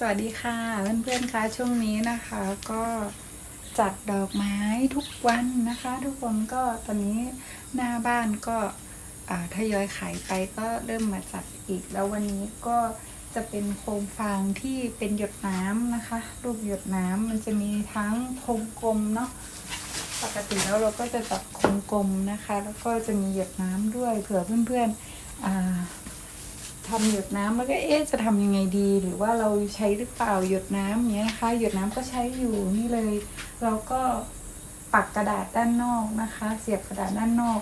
สวัสดีค่ะเพื่อนๆคะช่วงนี้นะคะก็จัดดอกไม้ทุกวันนะคะ ทุกคนก็ตอนนี้หน้าบ้านก็ทยอยขายไปก็เริ่มมาจัดอีก แล้ววันนี้ก็จะเป็นโคมฟางที่เป็นหยดน้ำนะคะ รูปหยดน้ำมันจะมีทั้งโคมกลมเนาะปกติแล้วเราก็จะจัดโคมกลมนะคะ แล้วก็จะมีหยดน้ำด้วยเผื่อเพื่อนๆ อ่าทำหยดน้ำแล้วก็เอ๊ะจะทำยังไงดี หรือว่าเราใช้หรือเปล่าหยดน้ำอย่าเงี้ยนะคะ หยดน้ำก็ใช้อยู่นี่เลย เราก็ปักกระดาษด้านนอกนะคะ เสียบกระดาษด้านนอก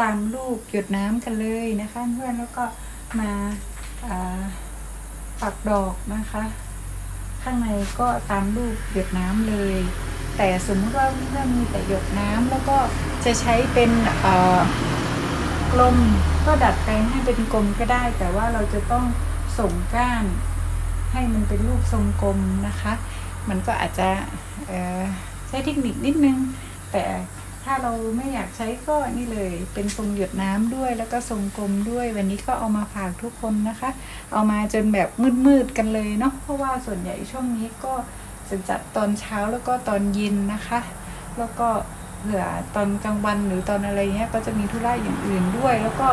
ตามรูปหยดน้ำกันเลยนะคะเพื่อนแล้วก็มาปักดอกนะคะ ข้างในก็ตามรูปหยดน้ำเลย แต่สมมติว่าเพื่อนมีแต่หยดน้ำแล้วก็จะใช้เป็นกลม ก็ดัดแปลงให้เป็นกลมก็ได้ แต่ว่าเราจะต้องส่งก้าน ให้มันเป็นรูปทรงกลมนะคะ มันก็อาจจะใช้เทคนิคนิดนึง แต่ถ้าเราไม่อยากใช้ก็นี่เลยเป็นทรงหยดน้ำด้วยแล้วก็ทรงกลมด้วย วันนี้ก็เอามาฝากทุกคนนะคะ เอามาจนแบบมืดๆกันเลยเนาะเพราะว่าส่วนใหญ่ช่วงนี้ก็จะจัดตอนเช้าแล้วก็ตอนเย็นนะคะ แล้วก็ เผื่อตอนกลางวันหรือตอนอะไรเงี้ยก็จะมีธุระอย่างอื่นด้วย แล้วก็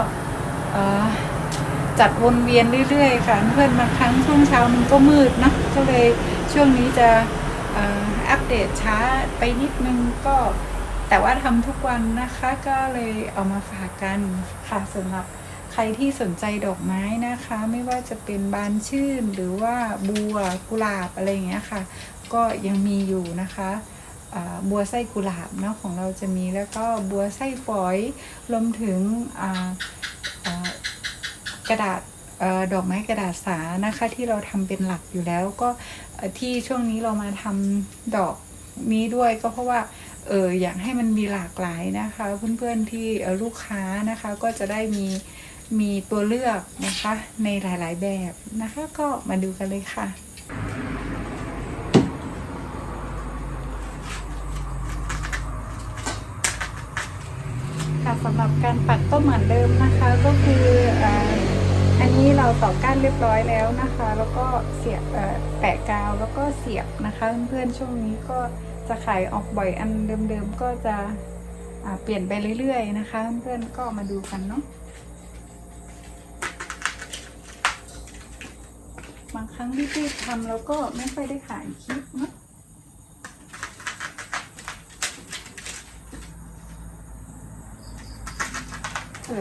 จัดวนเวียนเรื่อยๆ ค่ะเพื่อนบาครั้งช่วงเช้ามันก็มืดนะก็เลยช่วงนี้จะอัปเดตช้าไปนิดนึงก็แต่ว่าทำทุกวันนะคะก็เลยเอามาฝากกันค่ะสำหรับใครที่สนใจดอกไม้นะคะ ไม่ว่าจะเป็นบานชื่นหรือว่าบัวกุหลาบอะไรอย่างเงี้ยค่ะ ก็ยังมีอยู่นะคะ บัวไส้กุหลาบเนาะของเราจะมีแล้วก็บัวไส้ฝอยรวมถึงกระดาษดอกไม้กระดาษสานะคะที่เราทำเป็นหลักอยู่แล้วก็ที่ช่วงนี้เรามาทำดอกนี้ด้วยก็เพราะว่าเอออยากให้มันมีหลากหลายนะคะ เพื่อนๆที่ลูกค้านะคะก็จะได้มีมีตัวเลือกนะคะในหลายๆแบบนะคะ ก็มาดูกันเลยค่ะ ค่ะสำหรับการปักก็เหมือนเดิมนะคะ ก็คืออันนี้เราต่อก้านเรียบร้อยแล้วนะคะ แล้วก็เสียบแปะกาวแล้วก็เสียบนะคะ เพื่อนๆช่วงนี้ก็จะขายออกบ่อยอันเดิมๆก็จะเปลี่ยนไปเรื่อยๆนะคะ เพื่อนๆก็มาดูกันเนาะบางครั้งที่พี่ทำแล้วก็ไม่ค่อยได้ขายคลิปเนาะ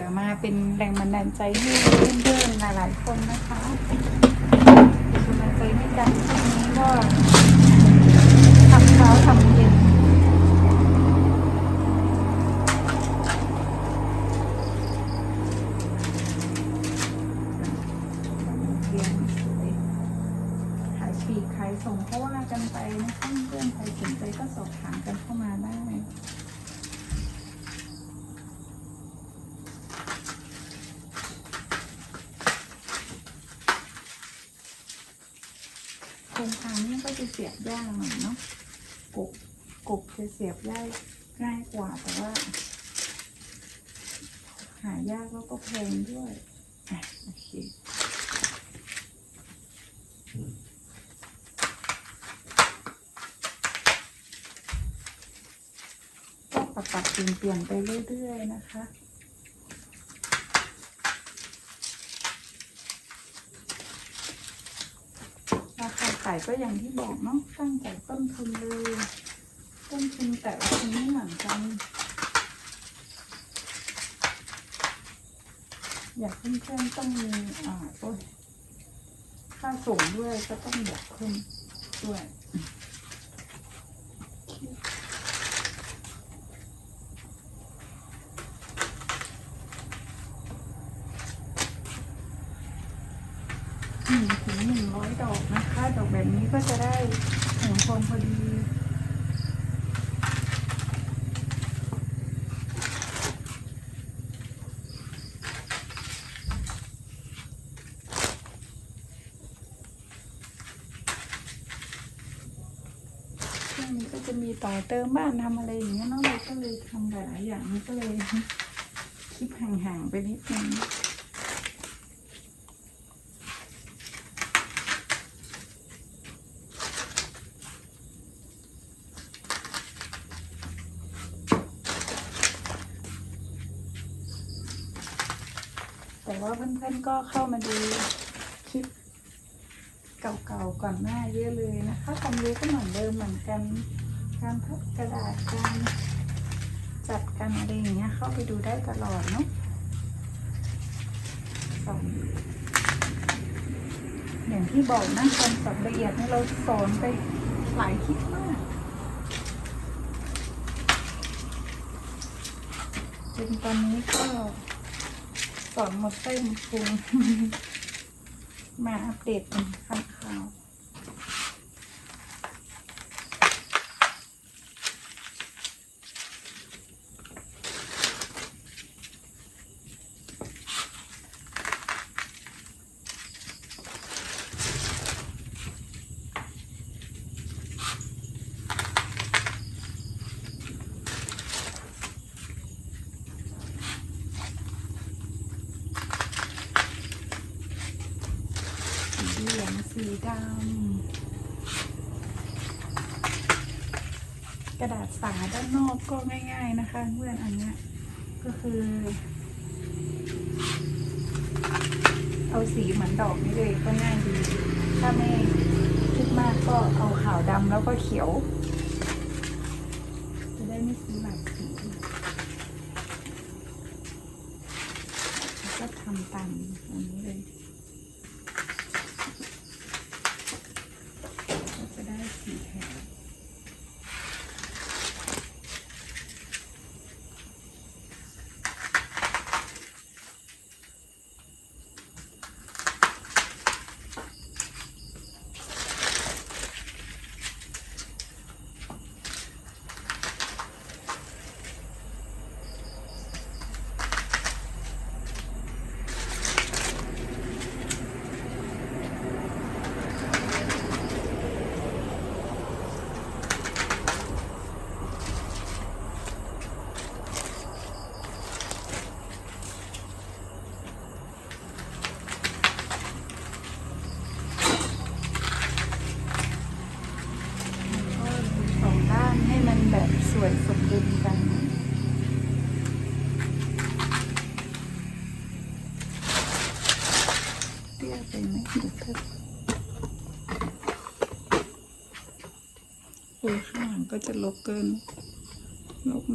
อมาเป็นแรงบันดาลใจให้เพื่อนๆหลายๆคนนะคะเป็นกำลังใจให้กันช่วงนี้ก็ทำเช้าทำเย็นเรียนสวยขายปีกขายส่งก็ว่ากันไปนะคะเพื่อนๆใครสนใจก็สอบถามกันเข้ามาได้ ครงคางนี่ก็จะเสียบยากหน่อยเนาะกบกบจะเสียบง่ายง่ายกว่าแต่ว่า หายากแล้วก็แพงด้วยอะโอเคก็ปรับปรับเปลี่ยนเปลี่ยนไปเรื่อยๆนะคะ ราคา ขายก็อย่างที่บอกเนาะตั้งแต่ต้นทุนเลยต้นทุนแต่ละคนไม่เหมือนกัน อยากเพิ่มๆต้องมีอ่าโอ้ยค่าส่งด้วยก็ต้องบวกเพิ่มด้วยีต่อเติมบ้านทำอะไรอย่างเงี้ยเนาะเราก็เลยทำหลายอย่างก็เลยคลิปห่างๆไปนิดนึงแต่ว่าเพื่อนๆก็เข้ามาดูคลิปเก่าๆก่อนหน้าเยอะเลยนะคะความรู้ก็เหมือนเดิมเหมือนกัน การพับกระดาษการจัดการอะไรอย่างเงี้ยเข้าไปดูได้ตลอดเนาะสอนอย่างที่บอกนะการสอนละเอียดนี่เราสอนไปหลายคลิปมากจนตอนนี้ก็สอนหมดเส้นพุงมาอัปเดตเป็นข่าว สี เหลืองสีดำกระดาษสาด้านนอกก็ง่ายๆนะคะเพื่อนอันเนี้ยก็คือ เอาสีเหมือนดอกนี้เลยก็ง่ายดี ถ้าไม่คิดมากก็เอาขาวดำแล้วก็เขียว จะได้ไม่สีหลายสีแล้วก็ทำตามอันนี้เลย ก็จะได้สีแถวก็สองด้านให้มันแบบสวยสมดุลกันนะเตี้ยไปไหมเดี๋ยวเพิ่มือข้างหลังก็จะลกเกิน ลกไหม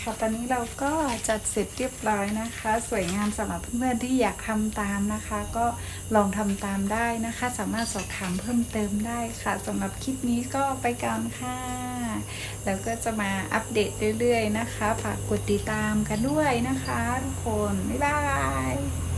ค่ะตอนนี้เราก็จัดเสร็จเรียบร้อยนะคะ สวยงามสำหรับเพื่อนๆที่อยากทำตามนะคะ ก็ลองทำตามได้นะคะ สามารถสอบถามเพิ่มเติมได้ค่ะสำหรับคลิปนี้ก็ไปก่อนค่ะ แล้วก็จะมาอัปเดตเรื่อยๆนะคะ ฝากกดติดตามกันด้วยนะคะ ทุกคน บ๊ายบาย